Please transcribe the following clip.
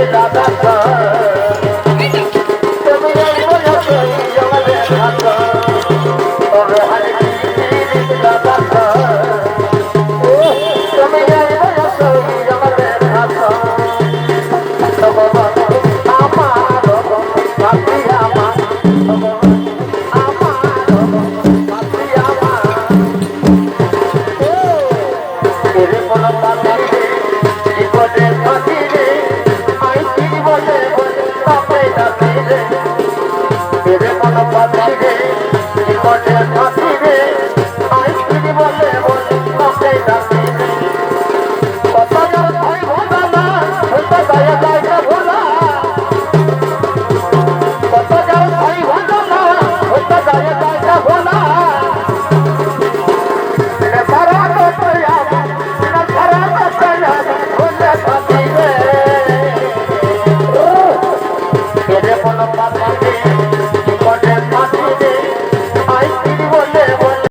Da da da. রে। এর কোন পাতি রে জীবনে পাতি